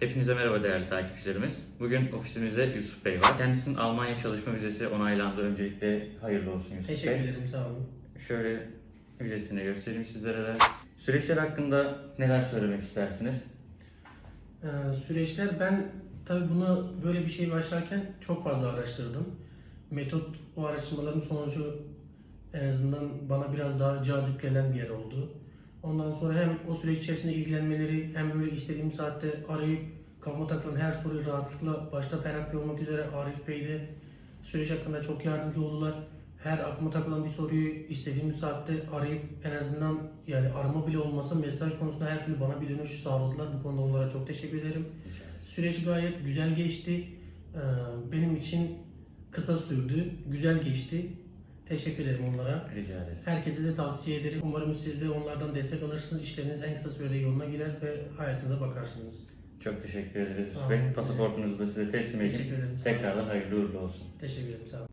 Hepinize merhaba değerli takipçilerimiz. Bugün ofisimizde Yusuf Bey var. Kendisinin Almanya çalışma vizesi onaylandı. Öncelikle hayırlı olsun Yusuf Teşekkür Bey. ederim sağ olun. Şöyle vizesini göstereyim sizlere de. Süreçler hakkında neler söylemek istersiniz? Ee, süreçler ben tabii bunu böyle bir şey başlarken çok fazla araştırdım. Metot o araştırmaların sonucu en azından bana biraz daha cazip gelen bir yer oldu. Ondan sonra hem o süreç içerisinde ilgilenmeleri hem böyle istediğim saatte arayıp kafama takılan her soruyu rahatlıkla başta Ferhat Bey olmak üzere Arif Bey de süreç hakkında çok yardımcı oldular. Her aklıma takılan bir soruyu istediğim saatte arayıp en azından yani arama bile olmasa mesaj konusunda her türlü bana bir dönüş sağladılar. Bu konuda onlara çok teşekkür ederim. Süreç gayet güzel geçti. Ee, Benim için kısa sürdü, güzel geçti. Teşekkür ederim onlara. Rica ederiz. Herkese de tavsiye ederim. Umarım siz de onlardan destek alırsınız. İşleriniz en kısa sürede yoluna girer ve hayatınıza bakarsınız. Çok teşekkür ederiz olun. Pasaportunuzu da size teslim edeyim. Teşekkür ederim. Tekrardan hayırlı uğurlu olsun. Teşekkür ederim. Sağ olun.